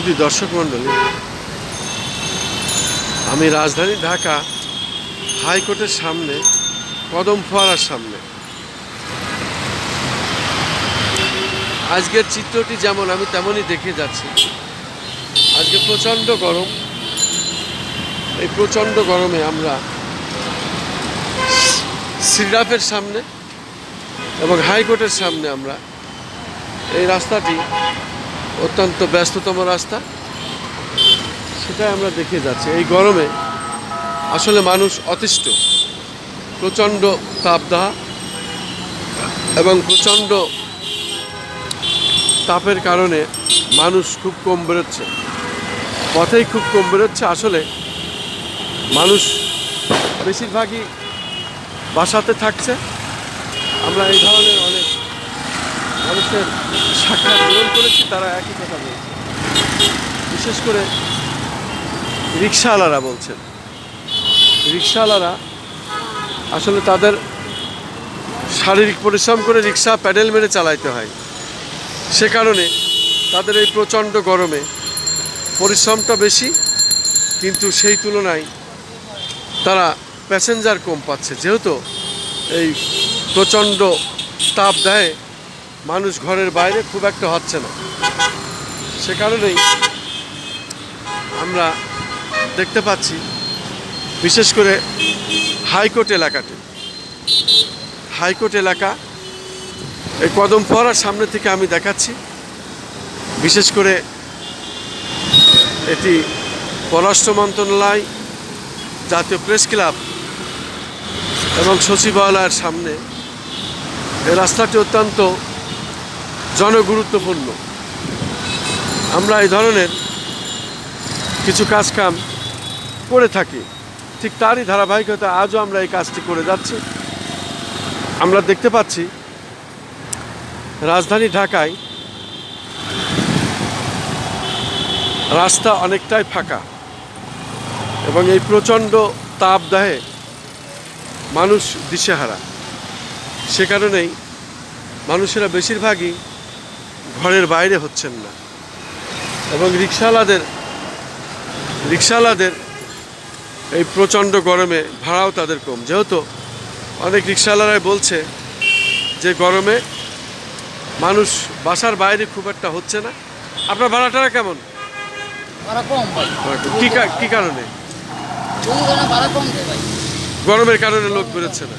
শুধু দর্শক মণ্ডলী, আমি রাজধানী ঢাকা, হাইকোর্টের সামনে, কদম ফোয়ারার সামনে। আজকের চিত্রটি যেমন আমি তেমনই দেখে যাচ্ছি। আজকে প্রচণ্ড গরম। এই প্রচণ্ড গরমে আমরা সিরাপের সামনে এবং হাইকোর্টের সামনে আমরা এই রাস্তাটি অত্যন্ত ব্যস্ততম রাস্তা। সেটাই আমরা দেখে যাচ্ছি। এই গরমে আসলে মানুষ অতিষ্ঠ প্রচণ্ড তাপদাহ এবং প্রচণ্ড তাপের কারণে মানুষ খুব কম বেরোচ্ছে। পথেই খুব কম বেরোচ্ছে। আসলে মানুষ বেশিরভাগই বাসাতে থাকছে। আমরা এই ধরনের অনেক মানুষের সাক্ষাৎ গ্রহণ করেছি, তারা একই কথা বলছে। বিশেষ করে রিক্সাওয়ালারা বলছেন। রিক্সাওয়ালারা আসলে তাদের শারীরিক পরিশ্রম করে রিক্সা প্যাডেল মেরে চালাইতে হয়। সে কারণে তাদের এই প্রচণ্ড গরমে পরিশ্রমটা বেশি, কিন্তু সেই তুলনায় তারা প্যাসেঞ্জার কম পাচ্ছে। যেহেতু এই প্রচণ্ড তাপ দেয় মানুষ ঘরের বাইরে খুব একটা হচ্ছে না। সে কারণেই আমরা দেখতে পাচ্ছি, বিশেষ করে হাইকোর্ট এলাকাতে হাইকোর্ট এলাকা, এই কদম ফোয়ারার সামনে থেকে আমি দেখাচ্ছি। বিশেষ করে এটি পররাষ্ট্র মন্ত্রণালয়, জাতীয় প্রেস ক্লাব এবং সচিবালয়ের সামনে। এই রাস্তাটি অত্যন্ত জনগুরুত্বপূর্ণ। আমরা এই ধরনের কিছু কাজ কাম করে থাকি। ঠিক তারই ধারাবাহিকতা আজও আমরা এই কাজটি করে যাচ্ছি। আমরা দেখতে পাচ্ছি রাজধানী ঢাকায় রাস্তা অনেকটাই ফাঁকা এবং এই প্রচণ্ড তাপদাহে মানুষ দিশেহারা। সে কারণেই মানুষেরা বেশিরভাগই ঘরের বাইরে হচ্ছেন না। এবং রিক্সাওয়ালাদের রিক্সাওয়ালাদের এই প্রচণ্ড গরমে ভাড়াও তাদের কম। যেহেতু অনেক রিক্সাওয়ালারাই বলছে যে গরমে মানুষ বাসার বাইরে খুব একটা হচ্ছে না। আপনার ভাড়াটারা কেমন? কি কারণে? গরমের কারণে লোক বেরোচ্ছে না।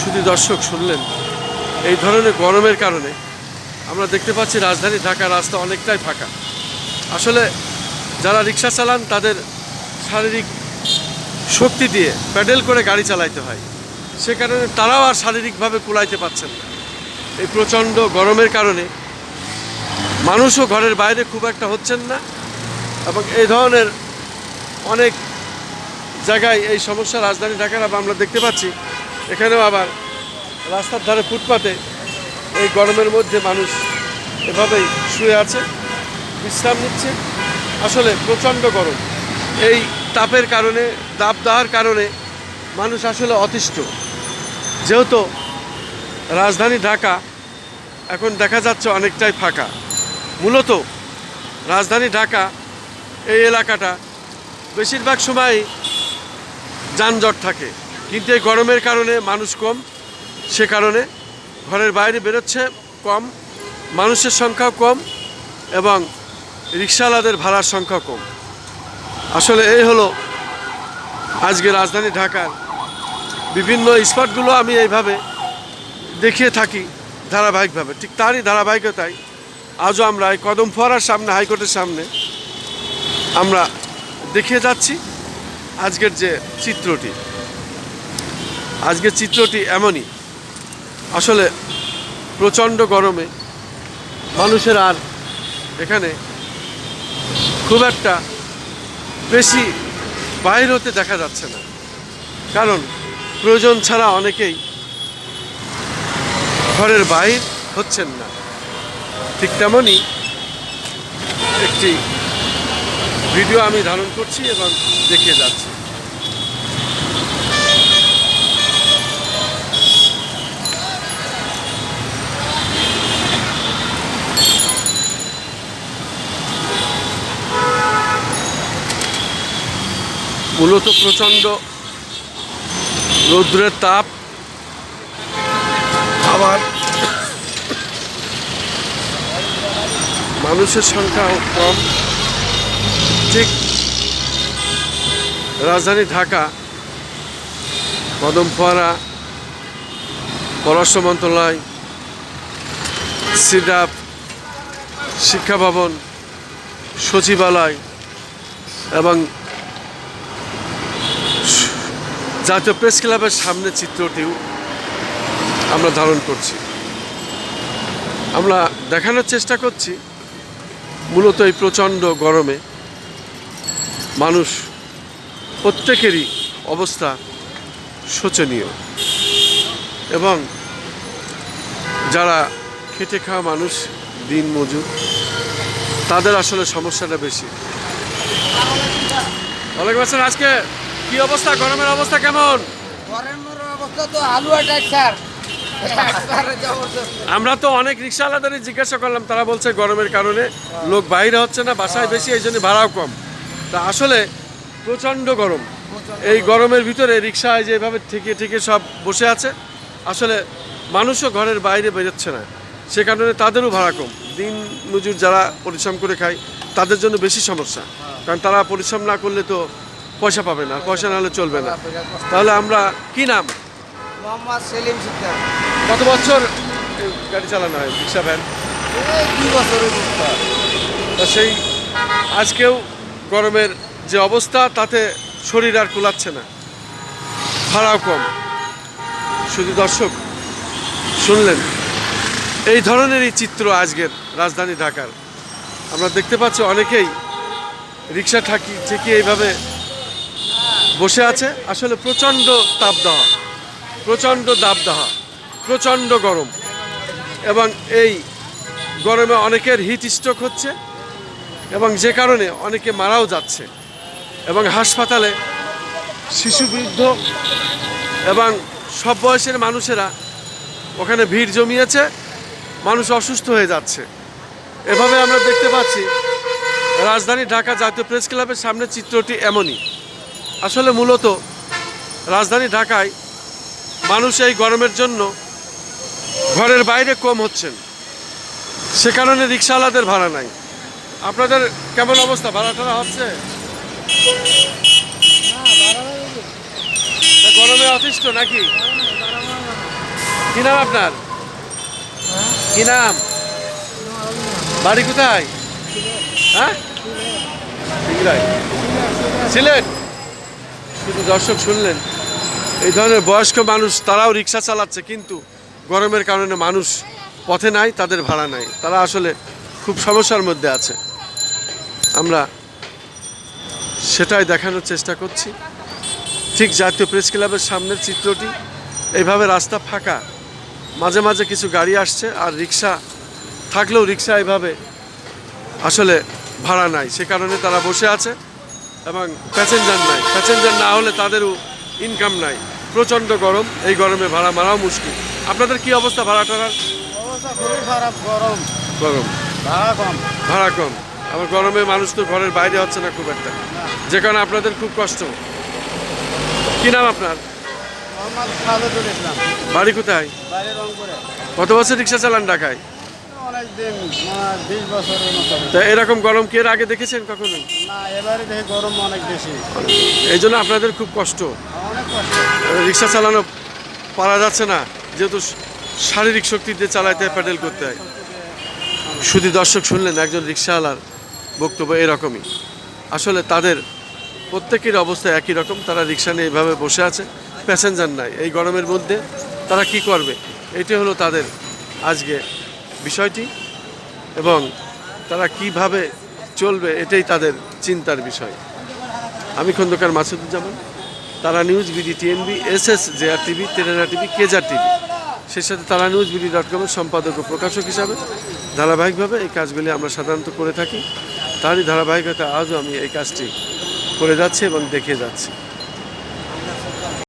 শুধু দর্শক শুনলেন। এই ধরনের গরমের কারণে আমরা দেখতে পাচ্ছি রাজধানী ঢাকা রাস্তা অনেকটাই ফাঁকা। আসলে যারা রিক্সা চালান, তাদের শারীরিক শক্তি দিয়ে প্যাডেল করে গাড়ি চালাইতে হয়। সে কারণে তারাও আর শারীরিকভাবে কুলাইতে পারছেন না। এই প্রচণ্ড গরমের কারণে মানুষও ঘরের বাইরে খুব একটা হচ্ছেন না এবং এই ধরনের অনেক জায়গায় এই সমস্যা রাজধানী ঢাকার আমরা দেখতে পাচ্ছি। এখানেও আবার রাস্তার ধারে ফুটপাতে এই গরমের মধ্যে মানুষ এভাবেই শুয়ে আছে, বিশ্রাম নিচ্ছে। আসলে প্রচণ্ড গরম। এই তাপের কারণে দাবদাহার কারণে মানুষ আসলে অতিষ্ঠ। যেহেতু রাজধানী ঢাকা, এখন দেখা যাচ্ছে অনেকটাই ফাঁকা। মূলত রাজধানী ঢাকা, এই এলাকাটা বেশিরভাগ সময় যানজট থাকে। কিন্তু এই গরমের কারণে মানুষ কম, সে কারণে ঘরের বাইরে বেরোচ্ছে কম, মানুষের সংখ্যাও কম এবং রিক্সাওয়ালাদের ভাড়ার সংখ্যা কম। আসলে এই হলো আজকে রাজধানী ঢাকার বিভিন্ন স্পটগুলো আমি এইভাবে দেখিয়ে থাকি ধারাবাহিকভাবে। ঠিক তারই ধারাবাহিকতায় আজও আমরা এই কদম ফোয়ারার সামনে, হাইকোর্টের সামনে আমরা দেখিয়ে যাচ্ছি আজকের যে চিত্রটি। আজকের চিত্রটি এমনই। আসলে প্রচণ্ড গরমে মানুষের আর এখানে খুব একটা বেশি বাইর হতে দেখা যাচ্ছে না। কারণ প্রয়োজন ছাড়া অনেকেই ঘরের বাইর হচ্ছেন না। ঠিক তেমনই একটি ভিডিও আমি ধারণ করছি এবং দেখিয়ে যাচ্ছি। মূলত প্রচণ্ড রৌদ্রের তাপ। আবার মানুষের সংখ্যাও কম। ঠিক রাজধানী ঢাকা কদমফোয়ারা পররাষ্ট্র মন্ত্রণালয়, সিডাপ, শিক্ষা ভবন, সচিবালয় এবং স- জাতীয় প্রেস ক্লাবের সামনে চিত্রটিও আমরা ধারণ করছি। আমরা দেখানোর চেষ্টা করছি, মূলত এই প্রচণ্ড গরমে মানুষ প্রত্যেকেরই অবস্থা শোচনীয় এবং যারা খেটে খাওয়া মানুষ দিন মজুর, তাদের আসলে সমস্যাটা বেশি। ওয়ালাইকুম আসসালাম, আজকে কি অবস্থা? গরমের অবস্থা কেমন? গরমের অবস্থা তো হালুয়া টাইট স্যার। আমরা তো অনেক রিক্সাওয়ালাদেরই জিজ্ঞাসা করলাম তারা বলছে গরমের কারণে লোক বাইরে হচ্ছে না বাসায় বেশি এই জন্য ভাড়াও কম। তা আসলে প্রচণ্ড গরম। এই গরমের ভিতরে রিক্সায় যেভাবে থেকে থেকে সব বসে আছে আসলে মানুষও ঘরের বাইরে বেরোচ্ছে না। সে কারণে তাদেরও ভাড়া কম। দিন মজুর যারা পরিশ্রম করে খায় তাদের জন্য বেশি সমস্যা। কারণ তারা পরিশ্রম না করলে তো পয়সা পাবে না পয়সা না হলে চলবে না। তাহলে আমরা কি নাম? মোহাম্মদ সেলিম সিকদার। কত বছর গাড়ি চালানো হয় রিক্সা ভ্যান? দুই বছরের তা সেই আজকেও গরমের যে অবস্থা তাতে শরীর আর কুলাচ্ছে না। ভাড়াও কম। শুধু দর্শক শুনলেন? এই ধরনেরই চিত্র আজকের রাজধানী ঢাকার। আমরা দেখতে পাচ্ছি অনেকেই রিক্সা ঠাকি ঠেকিয়ে এইভাবে বসে আছে। আসলে প্রচণ্ড তাপদাহ, প্রচণ্ড দাবদাহ প্রচণ্ড গরম। এবং এই গরমে অনেকের হিট স্ট্রোক হচ্ছে এবং যে কারণে অনেকে মারাও যাচ্ছে। এবং হাসপাতালে শিশু বৃদ্ধ এবং সব বয়সের মানুষেরা ওখানে ভিড় জমিয়েছে, মানুষ অসুস্থ হয়ে যাচ্ছে। এভাবে আমরা দেখতে পাচ্ছি, রাজধানী ঢাকা জাতীয় প্রেস ক্লাবের সামনে চিত্রটি এমনই। আসলে মূলত রাজধানী ঢাকায় মানুষ এই গরমের জন্য ঘরের বাইরে কম হচ্ছেন। সে কারণে রিক্সাওয়ালাদের ভাড়া নাই। আপনাদের কেমন অবস্থা? ভাড়া টাড়া হচ্ছে? গরমে অতিষ্ঠ নাকি? কি নাম আপনার? কি নাম? বাড়ি কোথায়? হ্যাঁ? সিলেট। শুধু দর্শক শুনলেন, এই ধরনের বয়স্ক মানুষ তারাও রিক্সা চালাচ্ছে, কিন্তু গরমের কারণে মানুষ পথে নাই, তাদের ভাড়া নাই। তারা আসলে খুব সমস্যার মধ্যে আছে। আমরা সেটাই দেখানোর চেষ্টা করছি। ঠিক জাতীয় প্রেস ক্লাবের সামনের চিত্রটি, এইভাবে রাস্তা ফাঁকা, মাঝে মাঝে কিছু গাড়ি আসছে, আর রিক্সা থাকলেও রিক্সা এইভাবে আসলে ভাড়া নাই। সে কারণে তারা বসে আছে। এবং প্যাসেঞ্জার নাই। প্যাসেঞ্জার না হলে তাদেরও ইনকাম নাই। প্রচণ্ড গরম এই গরমে ভাড়া মারাও মুশকিল। আপনাদের কি অবস্থা ভাড়া টাড়ার? খুবই গরম। গরম। ভাড়া কম। ভাড়া কম। আবার গরমে মানুষ তো ঘরের বাইরে হচ্ছে না খুব একটা। যে কারণে আপনাদের খুব কষ্ট। কি নাম আপনার? বাড়ি কোথায়? কত বছর রিক্সা চালান ঢাকায়? দিন বিশ বছরের মতো তা এরকম গরম কি এর আগে দেখেছেন কখনো? না এবারে দেখি গরম অনেক বেশি। এই জন্য আপনাদের খুব কষ্ট। অনেক কষ্ট। রিক্সা চালানো পারা যাচ্ছে না যেহেতু শারীরিক শক্তি দিয়ে চালাইতে হয় প্যাডেল করতে হয়। শুধু দর্শক শুনলেন একজন রিক্সাওয়ালার বক্তব্য এরকমই। আসলে তাদের প্রত্যেকের অবস্থা একই রকম তারা রিক্সা নিয়ে এইভাবে বসে আছে প্যাসেঞ্জার নাই। এই গরমের মধ্যে তারা কি করবে? এটি হলো তাদের আজকে বিষয়টি এবং তারা কীভাবে চলবে এটাই তাদের চিন্তার বিষয়। আমি Khandakar Masuduzzaman, Tara news BD TNB S S JR TV তেরেনা TV, কেজার টিভি। সেই সাথে তারা নিউজ বিডি ডট কমের সম্পাদক ও প্রকাশক হিসাবে। ধারাবাহিকভাবে এই কাজগুলি আমরা সাধারণত করে থাকি। তারই ধারাবাহিকতা আজও আমি এই কাজটি করে যাচ্ছি এবং দেখে যাচ্ছি।